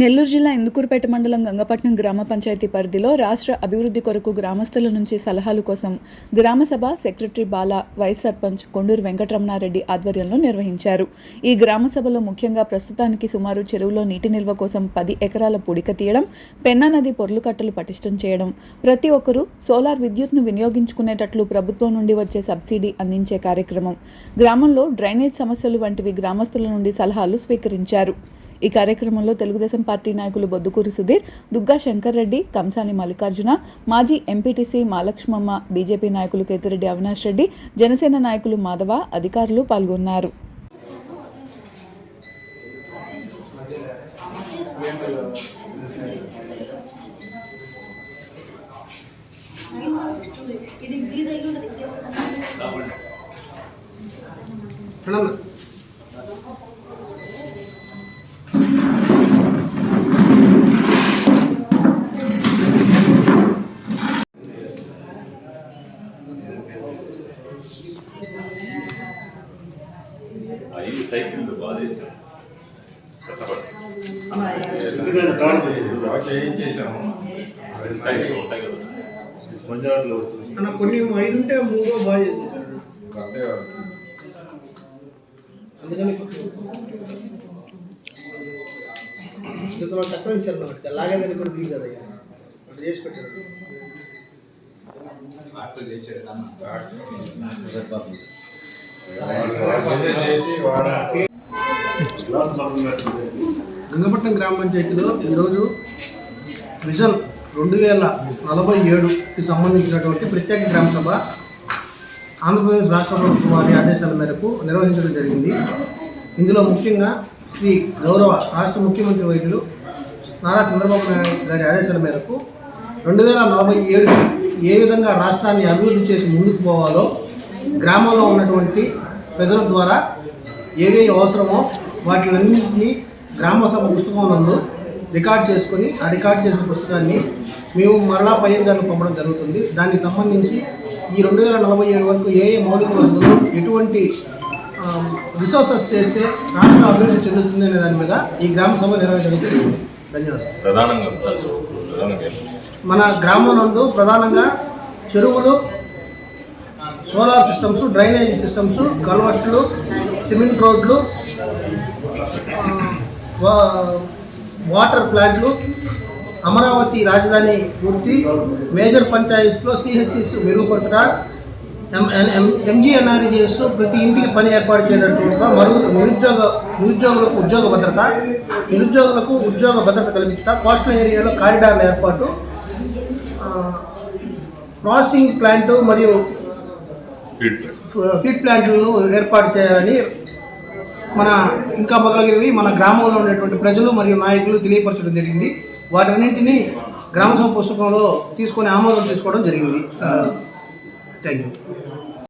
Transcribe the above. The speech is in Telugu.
నెల్లూరు జిల్లా ఇందుకూరుపేట మండలం గంగపట్నం గ్రామ పంచాయతీ పరిధిలో రాష్ట్ర అభివృద్ధి కొరకు గ్రామస్తుల నుంచి సలహాలు కోసం గ్రామసభ సెక్రటరీ బాల వైస్ సర్పంచ్ కొండూరు వెంకటరమణారెడ్డి ఆధ్వర్యంలో నిర్వహించారు. ఈ గ్రామసభలో ముఖ్యంగా ప్రస్తుతానికి సుమారు చెరువులో నీటి నిల్వ కోసం పది ఎకరాల పొడిక తీయడం పెన్నా నది పొర్లు కట్టలు పటిష్టం చేయడం ప్రతి ఒక్కరూ సోలార్ విద్యుత్ను వినియోగించుకునేటట్లు ప్రభుత్వం నుండి వచ్చే సబ్సిడీ అందించే కార్యక్రమం గ్రామంలో డ్రైనేజ్ సమస్యలు వంటివి గ్రామస్తుల నుండి సలహాలు స్వీకరించారు. ఈ కార్యక్రమంలో తెలుగుదేశం పార్టీ నాయకులు బొద్దుకూరు సుధీర్ దుగ్గా శంకర్ రెడ్డి కంసాని మల్లికార్జున మాజీ ఎంపీటీసీ మాలక్ష్మమ్మ బీజేపీ నాయకులు కేతిరెడ్డి అవినాష్ రెడ్డి జనసేన నాయకులు మాధవ అధికారులు పాల్గొన్నారు. కదా. మంజాట్లో అన్న కొన్ని ఐదు ఉంటే మూడో బాగా అందుకని చక్రం ఇచ్చారు మనకి లాగేదని కూడా వీలు కదా అయ్యా అట్లా చేసి పెట్టారు. మరుగున్నట్టు గంగపట్నం గ్రామ పంచాయతీలో ఈరోజు విజన్ రెండు వేల నలభై ఏడుకి సంబంధించినటువంటి ప్రత్యేక గ్రామ సభ ఆంధ్రప్రదేశ్ రాష్ట్ర ప్రభుత్వం వారి ఆదేశాల మేరకు నిర్వహించడం జరిగింది. ఇందులో ముఖ్యంగా శ్రీ గౌరవ రాష్ట్ర ముఖ్యమంత్రి వైద్యులు నారా చంద్రబాబు నాయుడు గారి ఆదేశాల మేరకు రెండు వేల నలభై ఏడుకి ఏ విధంగా రాష్ట్రాన్ని అభివృద్ధి చేసి ముందుకు పోవాలో గ్రామంలో ఉన్నటువంటి ప్రజల ద్వారా ఏవేవి అవసరమో వాటిలన్నింటినీ గ్రామ సభ పుస్తకం నందు రికార్డ్ చేసుకొని ఆ రికార్డ్ చేసిన పుస్తకాన్ని మేము మరలా పై అధికారులకు పంపడం జరుగుతుంది. దానికి సంబంధించి ఈ రెండు వేల నలభై ఏడు వరకు ఏ ఏ మౌలిక వసతులు ఎటువంటి రిసోర్సెస్ చేస్తే రాష్ట్ర అభివృద్ధి చెందుతుంది అనే దాని మీద ఈ గ్రామ సభ నిర్వహించడం జరిగింది ధన్యవాదాలు మన గ్రామం నందు ప్రధానంగా చెరువులు సోలార్ సిస్టమ్స్ డ్రైనేజ్ సిస్టమ్స్ కల్వర్ట్లు సిమెంట్ రోడ్లు వా- వాటర్ ప్లాంట్లు అమరావతి రాజధాని పూర్తి మేజర్ పంచాయత్స్లో సిహెచ్సిస్ మెరుగుపరచడం ఎంఎన్ ఎం- ఎంజీఎన్ఆర్జీఎస్ ప్రతి ఇంటికి పని ఏర్పాటు చేయడంతో మరుగు నిరుద్యోగ నిరుద్యోగులకు ఉద్యోగ భద్రత నిరుద్యోగులకు ఉద్యోగ భద్రత కల్పించడం కోస్టల్ ఏరియాలో కారిడార్ల ఏర్పాటు ప్రాసెసింగ్ ప్లాంట్ మరియు ఫీడ్. ప్లాంట్లను ఏర్పాటు చేయాలని మన ఇంకా మొదలగినవి మన గ్రామంలో ఉండేటువంటి ప్రజలు మరియు నాయకులు తెలియపరచడం జరిగింది. వాటన్నింటినీ గ్రామ సభ పుస్తకంలో తీసుకొని ఆమోదం తీసుకోవడం జరిగింది. Thank you